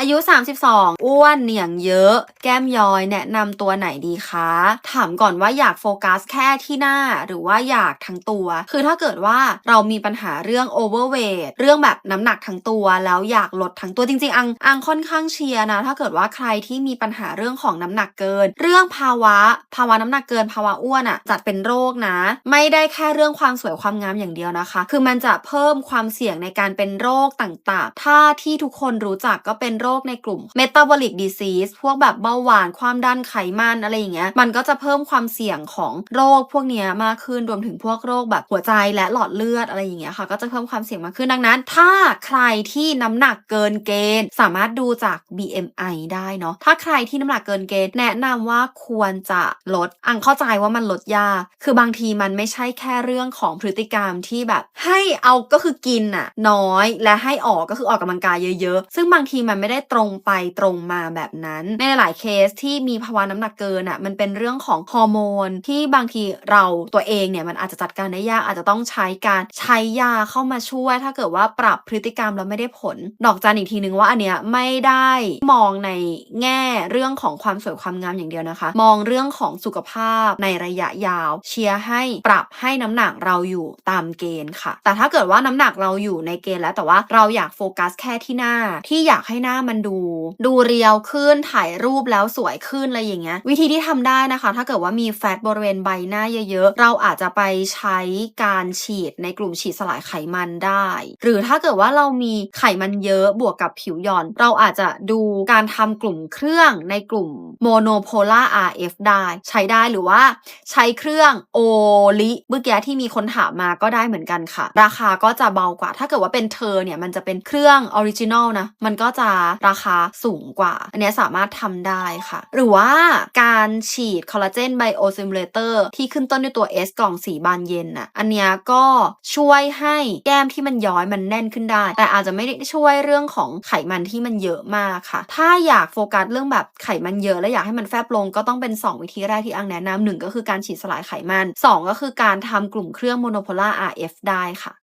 อายุ 32 อ้วนเหนียงเยอะ แก้มย้อยแนะนำตัวไหนดีคะ ถามก่อนว่าอยากโฟกัสแค่ที่หน้าหรือว่าอยากทั้งตัว คือถ้าเกิดว่าเรามีปัญหาเรื่อง overweight เรื่องแบบน้ำหนักทั้งตัวแล้วอยากลดทั้งตัวจริงๆ อังอังค่อนข้างเชียร์นะ ถ้าเกิดว่าใครที่มีปัญหาเรื่องของน้ำหนักเกิน เรื่องภาวะ ภาวะน้ำหนักเกิน ภาวะอ้วนอะจัดเป็นโรคนะ ไม่ได้แค่เรื่องความสวยความงามอย่างเดียวนะคะ คือมันจะเพิ่มความเสี่ยงในการเป็นโรคต่างๆ ถ้าที่ทุกคนรู้จักก็เป็นโรคคในกลุ่ม metabolic disease พวกแบบเบาหวานความดันไขมันอะไรอย่างเงี้ยมันก็จะเพิ่มความเสี่ยงของโรคพวกนี้มากขึ้นรวมถึงพวกโรคแบบหัวใจและหลอดเลือดอะไรอย่างเงี้ยค่ะ ก็จะเพิ่มความเสี่ยงมากขึ้นดังนั้น ถ้าใครที่น้ำหนักเกินเกณฑ์ สามารถดูจาก BMI ได้เนาะถ้าใครที่น้ำหนักเกินเกณฑ์แนะนำว่าควรจะลดอังเข้าใจว่ามันลดยากคือบางทีมันไม่ใช่แค่เรื่องของพฤติกรรมที่แบบให้เอาก็คือกินน่ะน้อยและให้ออกก็คือออกกำลังกายเยอะ ๆ ซึ่งบางทีมันไม่ได้ตรงไปตรงมาแบบนั้น ในหลายเคสที่มีภาวะน้ำหนักเกินอะมันเป็นเรื่องของฮอร์โมนที่บางทีเราตัวเองเนี่ยมันอาจจะจัดการได้ยากอาจจะต้องใช้การใช้ยาเข้ามาช่วย ถ้าเกิดว่าปรับพฤติกรรมแล้วไม่ได้ผล ดอกจันอีกทีนึงว่าอันเนี้ยไม่ได้มองในแง่เรื่องของความสวยความงามอย่างเดียวนะคะ มองเรื่องของสุขภาพในระยะยาว เชียร์ให้ปรับให้น้ำหนักเราอยู่ตามเกณฑ์ค่ะ แต่ถ้าเกิดว่าน้ำหนักเราอยู่ในเกณฑ์แล้วแต่ว่าเราอยากโฟกัสแค่ที่หน้าที่อยากให้หน้ามันดู ดูเรียวขึ้นถ่ายรูปแล้วสวยขึ้นอะไรอย่างเงี้ยวิธีที่ทำได้นะคะ ถ้าเกิดว่ามีแฟตบริเวณใบหน้าเยอะๆ เราอาจจะไปใช้การฉีดในกลุ่มฉีดสลายไขมันได้ หรือถ้าเกิดว่าเรามีไขมันเยอะบวกกับผิวหย่อน เราอาจจะดูการทำกลุ่มเครื่องในกลุ่มโมโนโพล่า RF ได้ใช้ได้หรือว่าใช้เครื่องโอลิเมื่อกี้ที่มีคนถามมาก็ได้เหมือนกันค่ะ ราคาก็จะเบากว่า ถ้าเกิดว่าเป็นเธอเนี่ยมันจะเป็นเครื่องออริจินอลนะมันก็จะราคาสูงกว่า อันนี้สามารถทำได้ค่ะ หรือว่าการฉีดคอลลาเจนไบโอซิมูเลเตอร์ที่ขึ้นต้นด้วยตัว S กล่องสีบานเย็นน่ะ อันนี้ก็ช่วยให้แก้มที่มันย้อยมันแน่นขึ้นได้ แต่อาจจะไม่ได้ช่วยเรื่องของไขมันที่มันเยอะมากค่ะ ถ้าอยากโฟกัสเรื่องแบบไขมันเยอะและอยากให้มันแฟบลงก็ต้องเป็น 2 วิธีแรกที่อังแนะนำหนึ่งก็คือการฉีดสลายไขมัน 2 ก็คือการทำกลุ่มเครื่องโมโนโพล่า RF ได้ค่ะ